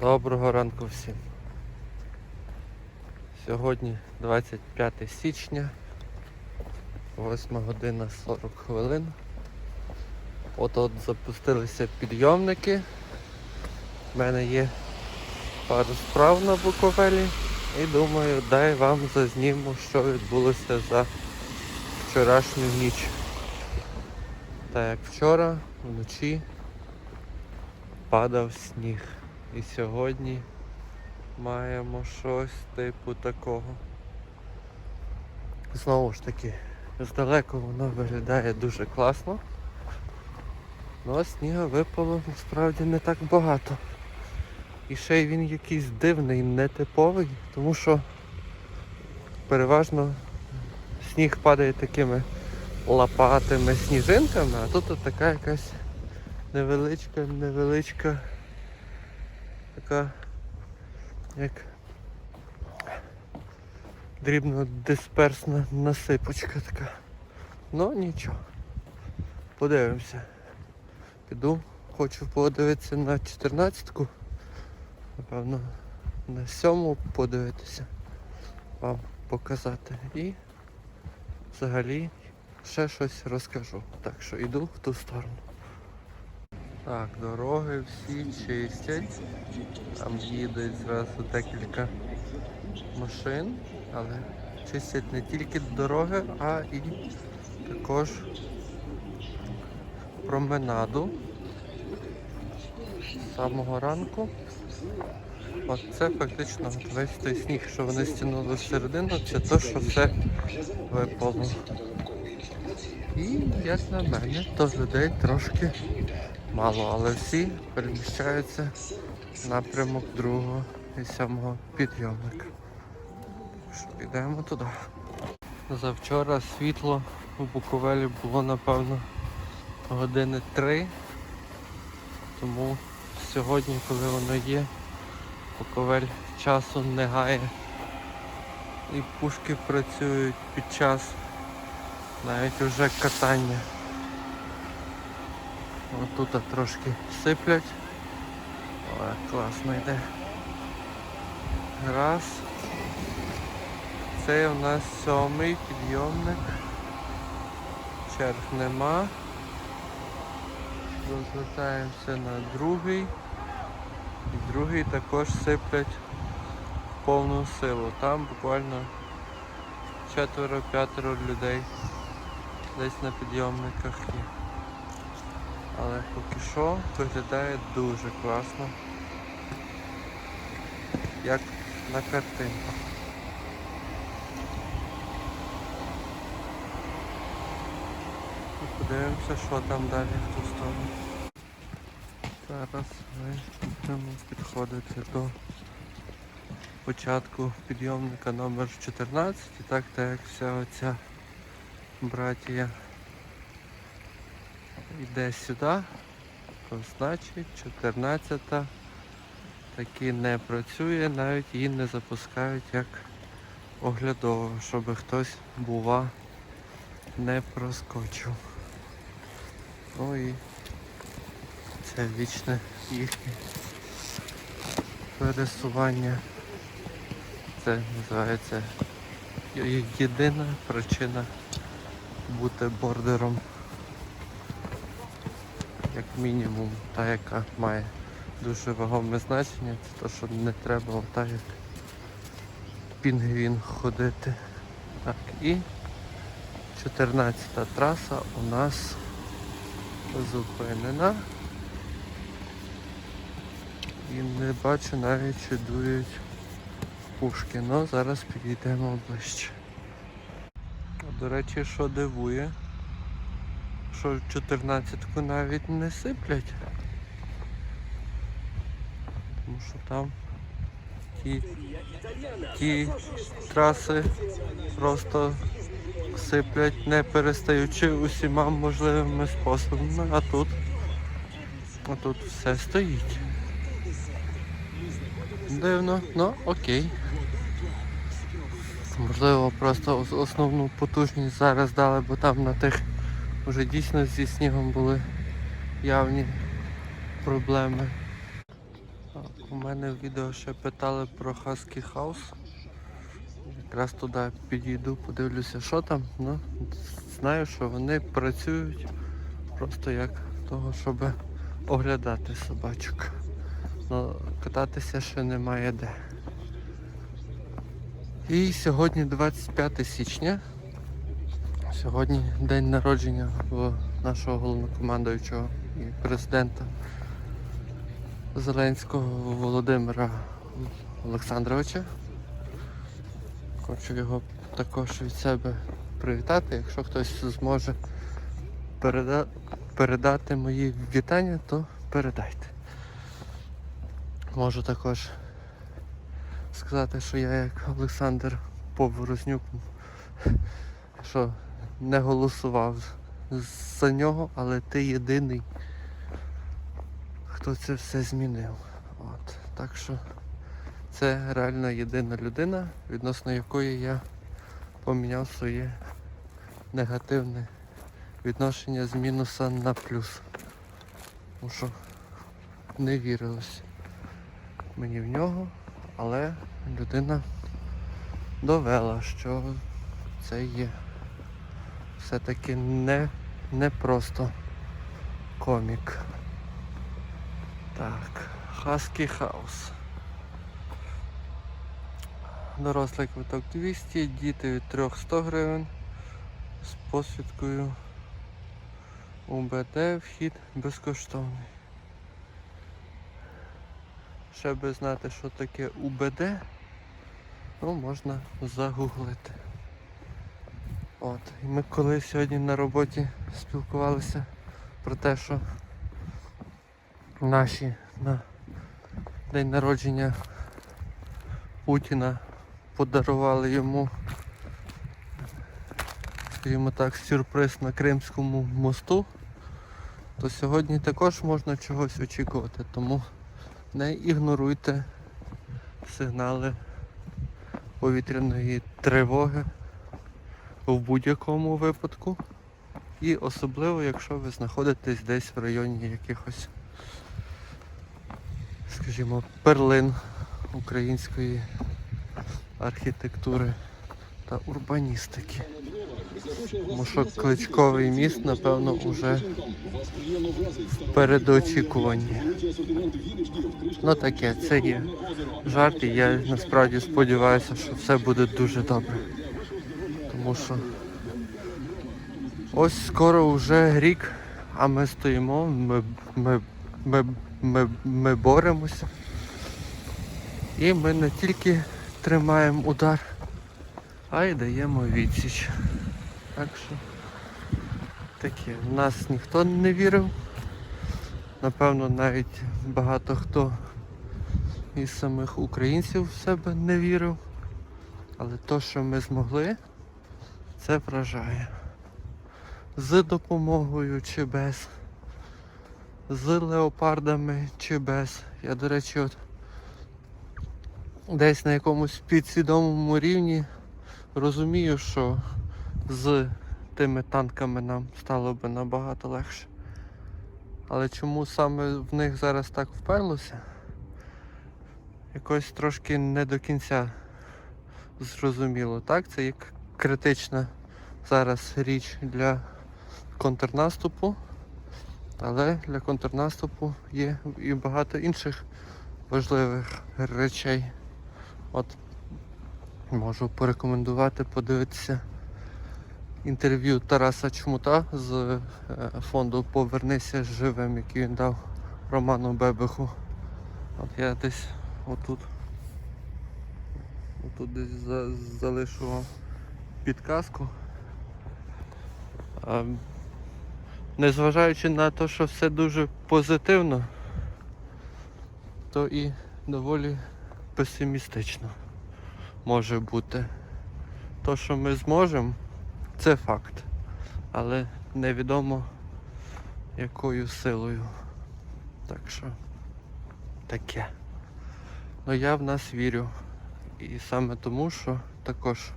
Доброго ранку всім. Сьогодні 25 січня, 8 година 40 хвилин. От от запустилися підйомники. У мене є пару справ на Буковелі і думаю, дай вам зазніму, що відбулося за вчорашню ніч. Так як вчора вночі падав сніг. І сьогодні маємо щось типу такого. Знову ж таки, здалеку воно виглядає дуже класно. Ну сніга випало насправді не так багато. І ще й він якийсь дивний, нетиповий, тому що переважно сніг падає такими лопатими сніжинками, а тут така якась невеличка, невеличка така як дрібно дисперсна насипочка така. Ну нічого. Подивимося. Піду, хочу подивитися на 14-ку. Напевно, на сьому подивитися. Вам показати. І взагалі ще щось розкажу. Так що йду в ту сторону. Так, дороги всі чистять. Там їдуть зразу декілька машин, але чистять не тільки дороги, а і також променаду з самого ранку. От це фактично весь той сніг, що вони стягнули всередину, це то, що все випало. І, як на мене, то людей трошки мало, але всі переміщаються напрямок другого і сьомого підйомника. Підемо туди. Завчора світло у Буковелі було напевно години три. Тому сьогодні, коли воно є, Буковель часу не гає. І пушки працюють під час навіть уже катання. Отут трошки сиплять. Але класно йде. Раз. Це у нас сьомий підйомник. Черг нема. Розвертаємося на другий. І другий також сиплять в повну силу. Там буквально четверо-п'ятеро людей десь на підйомниках є. Але поки що виглядає дуже класно. Як на картинках. Подивимося, що там далі в ту сторону. Зараз ми будемо підходити до початку підйомника номер 14 і так так вся оця братія йде сюди, то значить 14 таки не працює, навіть її не запускають як оглядово, щоб хтось бува не проскочив. Ну і це вічне їхнє пересування. Це називається єдина причина бути бордером як мінімум, та яка має дуже вагоме значення, це те, що не треба отак як пінгвін ходити. Так, і 14 траса у нас зупинена. І не бачу навіть чи дують пушки, але зараз підійдемо ближче. До речі, що дивує, що 14-ку навіть не сиплять. Тому що там ті, ті траси просто сиплять не перестаючи усіма можливими способами, а тут, а тут все стоїть. Дивно, ну окей. Можливо, просто основну потужність зараз дали, бо там на тих вже дійсно зі снігом були явні проблеми. У мене в відео ще питали про Husky House. Якраз туди підійду, подивлюся, що там. Ну, знаю, що вони працюють просто як того, щоб оглядати собачок. Ну, кататися ще немає де. І сьогодні 25 січня. Сьогодні день народження нашого головнокомандуючого і президента Зеленського Володимира Олександровича. Хочу його також від себе привітати. Якщо хтось зможе переда- передати мої вітання, то передайте. Можу також сказати, що я як Олександр Поворознюк, що не голосував за нього, але ти єдиний, хто це все змінив. От. Так що це реально єдина людина, відносно якої я поміняв своє негативне відношення з мінуса на плюс. Тому що не вірилось мені в нього, але людина довела, що це є все-таки не, не просто комік. Так, Husky House. Дорослий квиток 200, діти від 3 100 гривень з посвідкою УБД вхід безкоштовний. Ще би знати, що таке УБД, ну можна загуглити. От. І ми коли сьогодні на роботі спілкувалися про те, що наші на день народження Путіна подарували йому, скажімо так, сюрприз на Кримському мосту, то сьогодні також можна чогось очікувати, тому не ігноруйте сигнали повітряної тривоги в будь-якому випадку. І особливо, якщо ви знаходитесь десь в районі якихось, скажімо, перлин української архітектури та урбаністики. Тому що кличковий міст, напевно, вже в передочікуванні. Ну таке, це є жарт, і я насправді сподіваюся, що все буде дуже добре. Тому що ось скоро вже рік, а ми стоїмо, ми, ми, ми, ми, ми боремося. І ми не тільки тримаємо удар, а й даємо відсіч. Так що таке. В нас ніхто не вірив. Напевно, навіть багато хто із самих українців в себе не вірив. Але то, що ми змогли, це вражає. З допомогою чи без, з леопардами чи без. Я, до речі, от десь на якомусь підсвідомому рівні розумію, що з тими танками нам стало би набагато легше. Але чому саме в них зараз так вперлося? Якось трошки не до кінця зрозуміло. Так, це як критична зараз річ для контрнаступу, але для контрнаступу є і багато інших важливих речей. От можу порекомендувати подивитися інтерв'ю Тараса Чмута з е, фонду Повернися живим, який він дав Роману Бебеху. От я десь отут. Отут десь за, залишу вам підказку. Незважаючи на те, що все дуже позитивно, то і доволі песимістично може бути. То, що ми зможемо, це факт. Але невідомо якою силою. Так що таке. Ну я в нас вірю. І саме тому, що також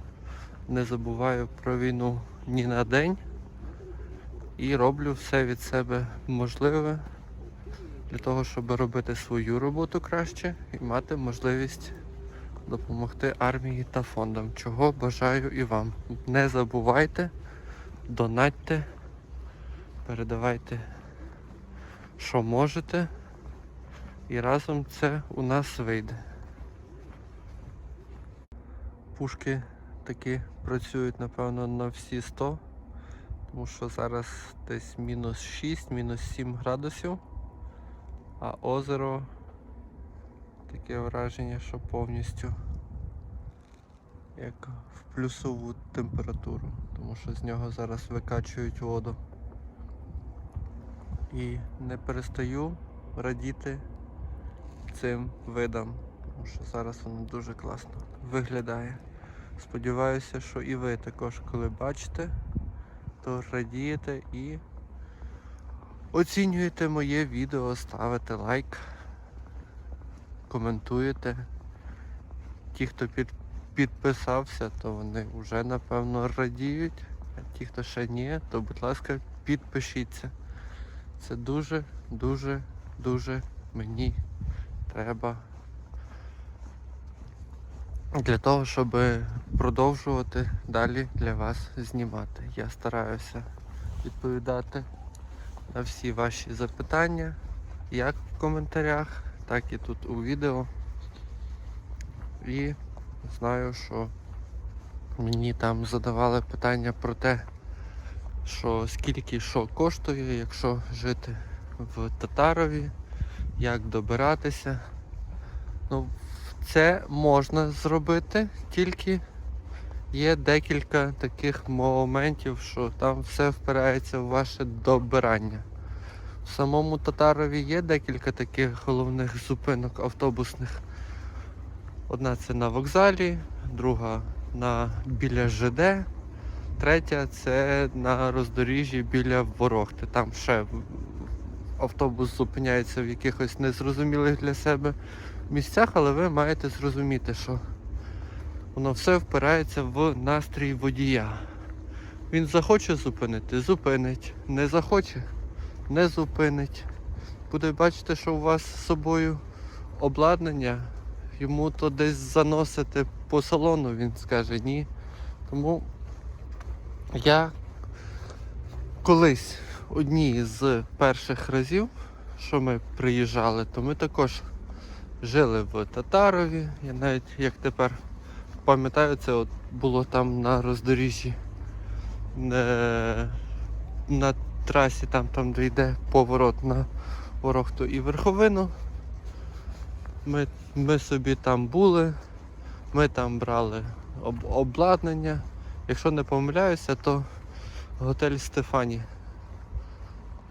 не забуваю про війну ні на день і роблю все від себе можливе для того, щоб робити свою роботу краще і мати можливість допомогти армії та фондам, чого бажаю і вам. Не забувайте, донатьте, передавайте, що можете, і разом це у нас вийде. Пушки таки працюють, напевно, на всі 100, тому що зараз десь мінус 6, мінус 7 градусів, а озеро таке враження, що повністю як в плюсову температуру, тому що з нього зараз викачують воду. І не перестаю радіти цим видам, тому що зараз воно дуже класно виглядає. Сподіваюся, що і ви також, коли бачите, то радієте і оцінюєте моє відео, ставите лайк, коментуєте. Ті, хто під, підписався, то вони вже напевно радіють. А ті, хто ще ні, то будь ласка, підпишіться. Це дуже, дуже, дуже мені треба для того, щоб продовжувати далі для вас знімати. Я стараюся відповідати на всі ваші запитання, як в коментарях, так і тут у відео. І знаю, що мені там задавали питання про те, що скільки що коштує, якщо жити в Татарові, як добиратися. Ну, це можна зробити, тільки є декілька таких моментів, що там все впирається в ваше добирання. В самому Татарові є декілька таких головних зупинок автобусних. Одна це на вокзалі, друга на біля ЖД, третя це на роздоріжжі біля Ворохти. Там ще автобус зупиняється в якихось незрозумілих для себе місцях, але ви маєте зрозуміти, що воно все впирається в настрій водія. Він захоче зупинити, зупинить. Не захоче, не зупинить. Буде бачити, що у вас з собою обладнання, йому то десь заносити по салону, він скаже ні. Тому я колись одні з перших разів, що ми приїжджали, то ми також жили в Татарові. Я навіть як тепер пам'ятаю, це от було там на роздоріжжі е, на трасі, там, там де йде поворот на Ворохту і Верховину. Ми, ми собі там були, ми там брали об, обладнання. Якщо не помиляюся, то готель Стефані.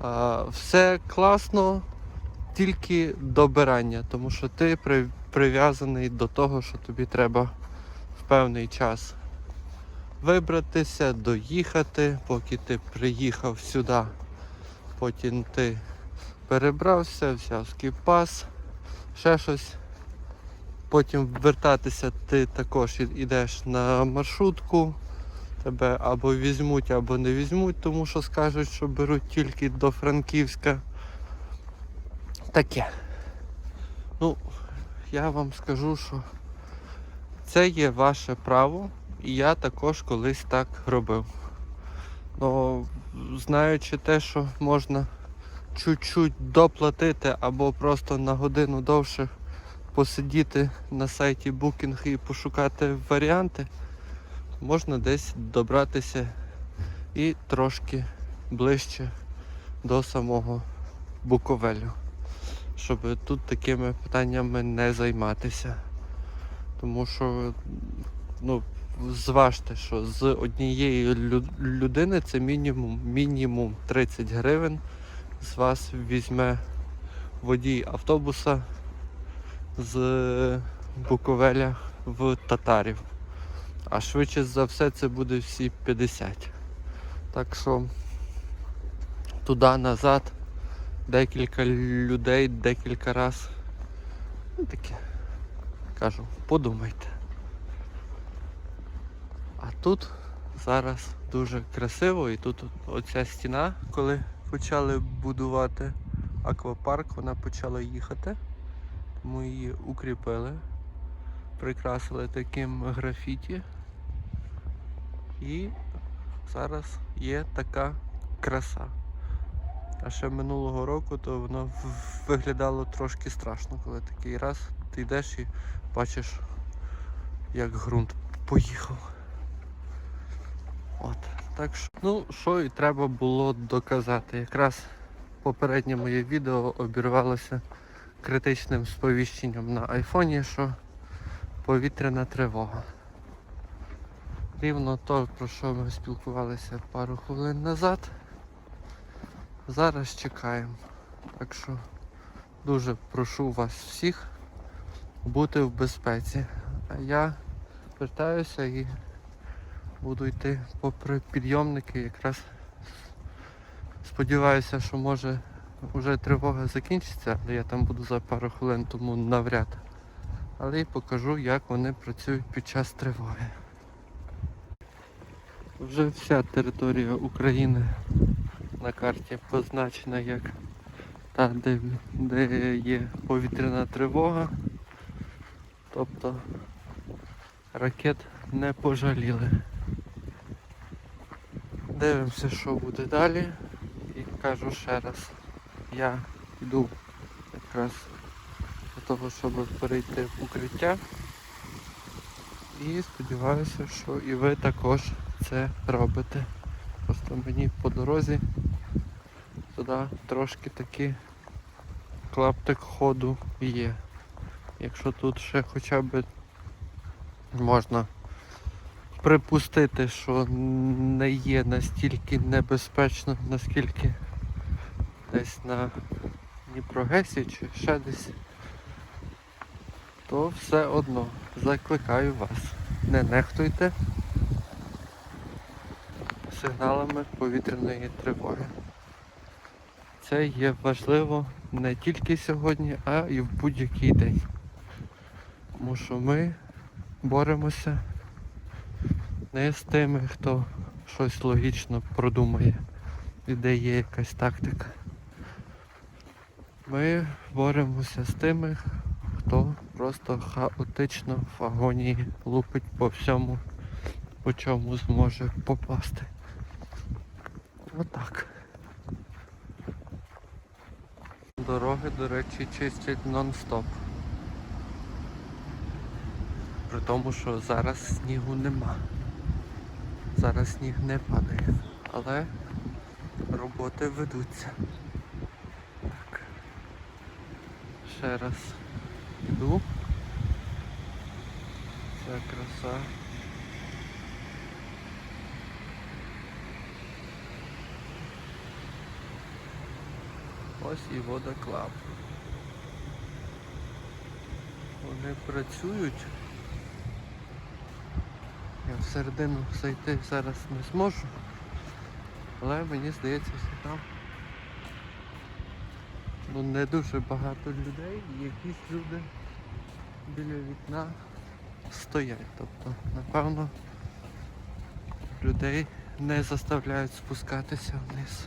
А, все класно, тільки добирання, тому що ти прив'язаний до того, що тобі треба в певний час вибратися, доїхати, поки ти приїхав сюди. Потім ти перебрався, взяв скіпас, ще щось. Потім вертатися ти також ідеш на маршрутку. Тебе або візьмуть, або не візьмуть, тому що скажуть, що беруть тільки до Франківська. Таке. Ну, я вам скажу, що це є ваше право, і я також колись так робив. Ну, знаючи те, що можна чуть-чуть доплатити або просто на годину довше посидіти на сайті Booking і пошукати варіанти, можна десь добратися і трошки ближче до самого Буковелю, щоб тут такими питаннями не займатися. Тому що, ну, зважте, що з однієї людини це мінімум, мінімум 30 гривень з вас візьме водій автобуса з Буковеля в Татарів. А швидше за все це буде всі 50. Так що туди-назад декілька людей, декілька раз. Ну таке. Кажу, подумайте. А тут зараз дуже красиво і тут оця стіна, коли почали будувати аквапарк, вона почала їхати. Тому її укріпили, прикрасили таким графіті. І зараз є така краса. А ще минулого року то воно виглядало трошки страшно, коли такий раз ти йдеш і бачиш, як ґрунт поїхав. От. Так що, ну, що і треба було доказати. Якраз попереднє моє відео обірвалося критичним сповіщенням на айфоні, що повітряна тривога. Рівно то, про що ми спілкувалися пару хвилин назад. Зараз чекаємо. Так що дуже прошу вас всіх бути в безпеці. А я вертаюся і буду йти попри підйомники. Якраз сподіваюся, що може вже тривога закінчиться, але я там буду за пару хвилин, тому навряд. Але і покажу, як вони працюють під час тривоги. Вже вся територія України на карті позначена як та, де, де є повітряна тривога. Тобто ракет не пожаліли. Дивимося, що буде далі. І кажу ще раз, я йду якраз для того, щоб перейти в укриття. І сподіваюся, що і ви також це робите. Просто мені по дорозі туди трошки таки клаптик ходу є. Якщо тут ще хоча б можна припустити, що не є настільки небезпечно, наскільки десь на Дніпрогесі чи ще десь, то все одно закликаю вас. Не нехтуйте сигналами повітряної тривоги. Це є важливо не тільки сьогодні, а і в будь-який день. Тому що ми боремося не з тими, хто щось логічно продумає і де є якась тактика. Ми боремося з тими, хто просто хаотично в агонії лупить по всьому, по чому зможе попасти. Отак. Дороги, до речі, чистять нон-стоп. При тому, що зараз снігу нема. Зараз сніг не падає. Але роботи ведуться. Так. Ще раз йду. Ця краса. Ось і водоклаб. Вони працюють. Я всередину зайти зараз не зможу. Але мені здається, що там ну, не дуже багато людей якісь люди біля вікна стоять. Тобто, напевно, людей не заставляють спускатися вниз.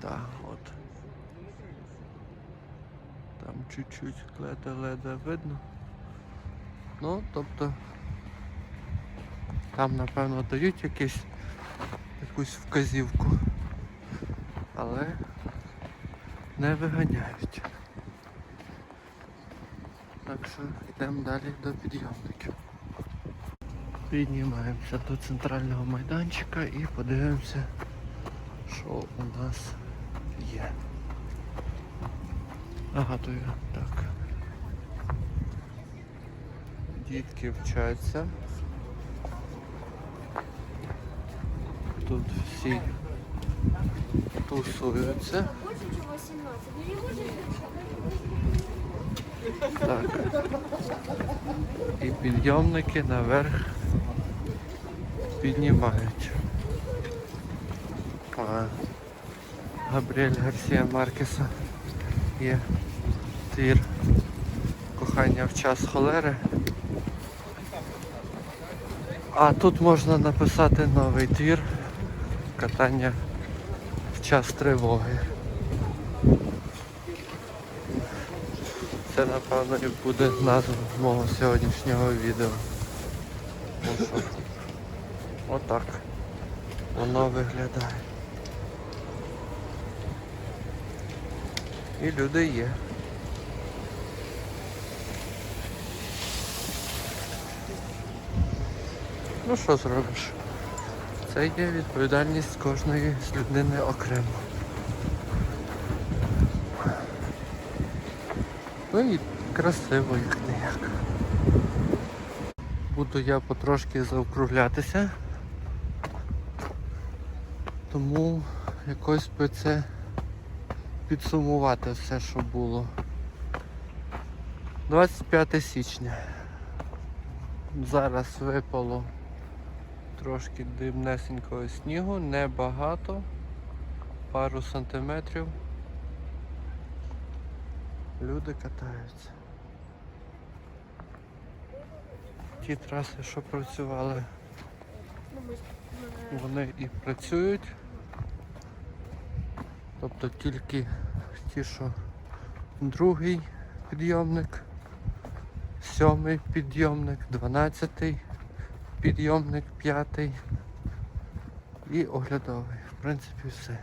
Так, от. Там чуть-чуть леда-леда видно. Ну, тобто там напевно дають якісь якусь вказівку, але не виганяють. Так що йдемо далі до підйомників. Піднімаємося до центрального майданчика і подивимося, що у нас є. Нагадую, так. Дітки вчаться. Тут всі тусуються. Больше, чем 18. Не может Так. І підйомники наверх піднімають. Габріель Гарсія Маркеса є твір кохання в час холери. А тут можна написати новий твір катання в час тривоги. Це напевно і буде назва мого сьогоднішнього відео. Отак воно виглядає. І люди є. Ну що зробиш? Це є відповідальність кожної з людини окремо. Ну і красиво як не як. Буду я потрошки заокруглятися. Тому якось би це підсумувати все, що було. 25 січня. Зараз випало трошки дрібнесенького снігу, небагато, пару сантиметрів. Люди катаються. Ті траси, що працювали, вони і працюють. Тобто тільки ті, що другий підйомник, сьомий підйомник, дванадцятий підйомник, п'ятий і оглядовий. В принципі, все.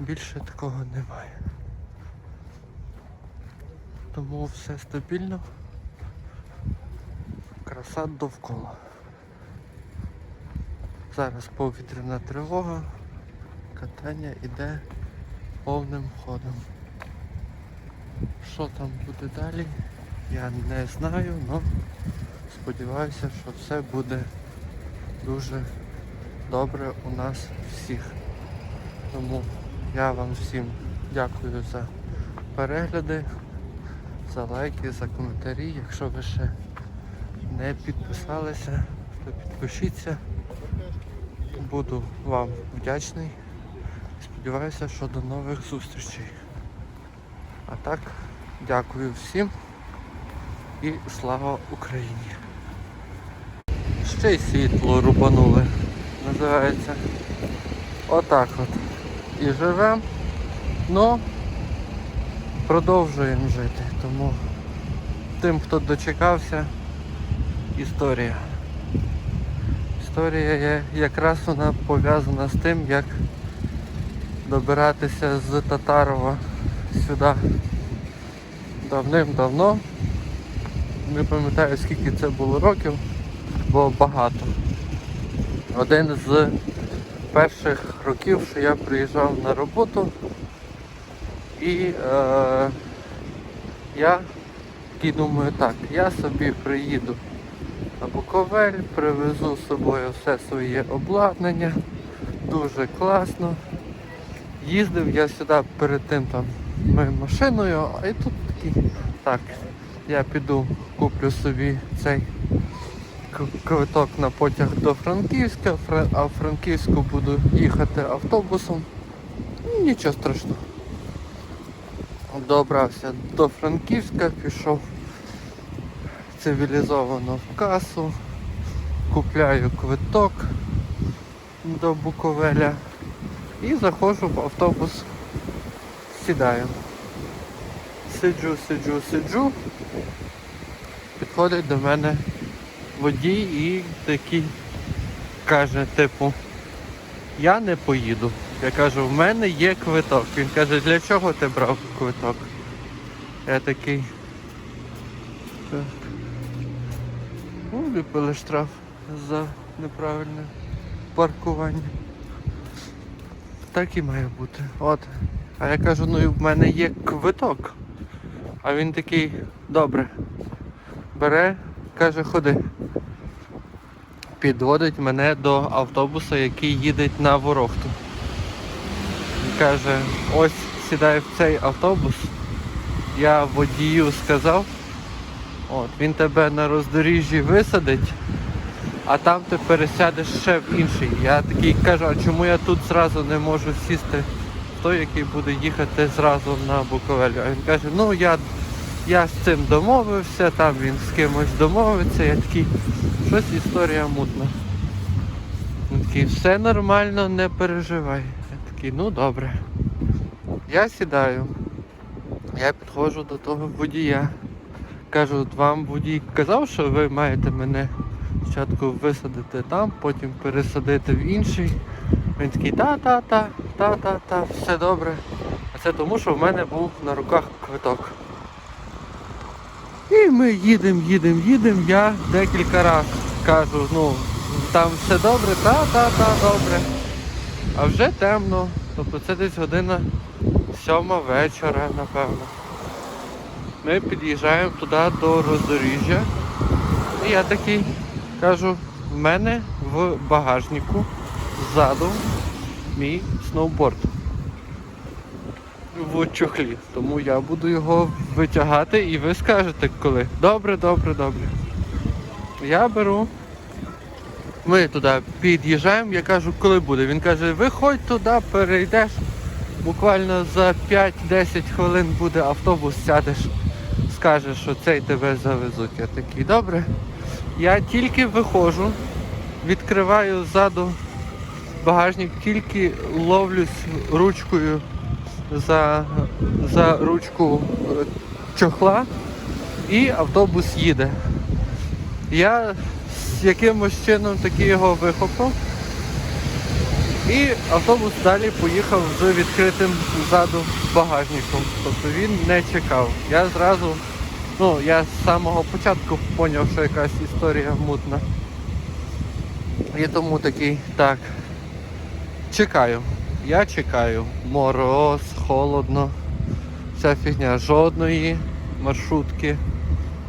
Більше такого немає. Тому все стабільно. Краса довкола. Зараз повітряна тривога, катання іде повним ходом. Що там буде далі, я не знаю, але сподіваюся, що все буде дуже добре у нас всіх. Тому я вам всім дякую за перегляди, за лайки, за коментарі. Якщо ви ще не підписалися, то підпишіться. Буду вам вдячний. Сподіваюся, що до нових зустрічей. А так, дякую всім і слава Україні. Ще й світло рубанули. Називається. Отак от. І живемо, но продовжуємо жити. Тому тим, хто дочекався, історія. Історія є, якраз вона пов'язана з тим, як добиратися з Татарова сюди давним-давно. Не пам'ятаю скільки це було років, бо багато. Один з перших років, що я приїжджав на роботу і е, я такий думаю, так, я собі приїду на Буковель, привезу з собою все своє обладнання, дуже класно. Їздив я сюди перед тим там машиною, а і тут такий, так, я піду куплю собі цей квиток на потяг до Франківська, а в Франківську буду їхати автобусом. Ну, Нічого страшного. Добрався до Франківська, пішов цивілізовано в касу, купляю квиток до Буковеля і заходжу в автобус, сідаю. Сиджу, сиджу, сиджу. Підходить до мене водій і такий каже, типу, я не поїду. Я кажу, в мене є квиток. Він каже, для чого ти брав квиток? Я такий. Так. Ну, випили штраф за неправильне паркування. Так і має бути. От. А я кажу, ну і в мене є квиток. А він такий, добре. Бере, каже, ходи. Підводить мене до автобуса, який їде на Ворохту. Каже, ось сідай в цей автобус. Я водію сказав, от, він тебе на роздоріжжі висадить, а там ти пересядеш ще в інший. Я такий кажу, а чому я тут зразу не можу сісти той, який буде їхати зразу на Буковель? А він каже, ну я, я з цим домовився, там він з кимось домовиться, я такий, щось історія мутна. Він такий, все нормально, не переживай. Я такий, ну добре. Я сідаю. Я підходжу до того водія. Кажу, вам водій казав, що ви маєте мене спочатку висадити там, потім пересадити в інший. Він такий, та-та-та, та-та-та, все добре. А це тому, що в мене був на руках квиток. І ми їдемо, їдемо, їдемо. Я декілька разів кажу, ну, там все добре, та-та-та, добре. А вже темно. Тобто це десь година сьома вечора, напевно. Ми під'їжджаємо туди до роздоріжжя. І я такий кажу, в мене в багажнику ззаду мій сноуборд в чохлі. Тому я буду його витягати і ви скажете коли. Добре, добре, добре. Я беру. Ми туди під'їжджаємо, я кажу, коли буде. Він каже, виходь туди, перейдеш. Буквально за 5-10 хвилин буде автобус, сядеш, скажеш, що цей тебе завезуть. Я такий, добре. Я тільки виходжу, відкриваю ззаду багажник, тільки ловлюсь ручкою за, за ручку е, чохла і автобус їде. Я з якимось чином таки його вихопив. І автобус далі поїхав з відкритим ззаду багажником. Тобто він не чекав. Я зразу, ну я з самого початку зрозумів, що якась історія мутна. І тому такий, так. Чекаю. Я чекаю. Мороз, холодно. Вся фігня. Жодної маршрутки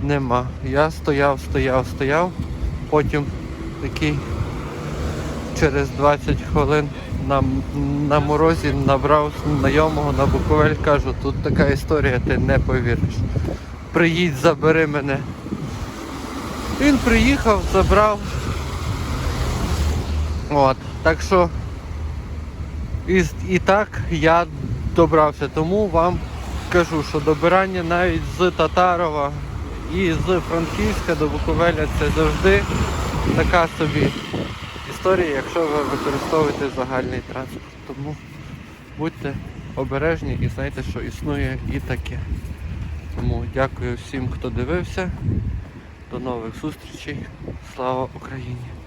нема. Я стояв, стояв, стояв. Потім такий через 20 хвилин на, на морозі набрав знайомого на Буковель, кажу, тут така історія, ти не повіриш. Приїдь, забери мене. Він приїхав, забрав. От, так що і, і так я добрався. Тому вам кажу, що добирання навіть з Татарова і з Франківська до Буковеля це завжди така собі історія, якщо ви використовуєте загальний транспорт. Тому будьте обережні і знайте, що існує і таке. Тому дякую всім, хто дивився. До нових зустрічей. Слава Україні!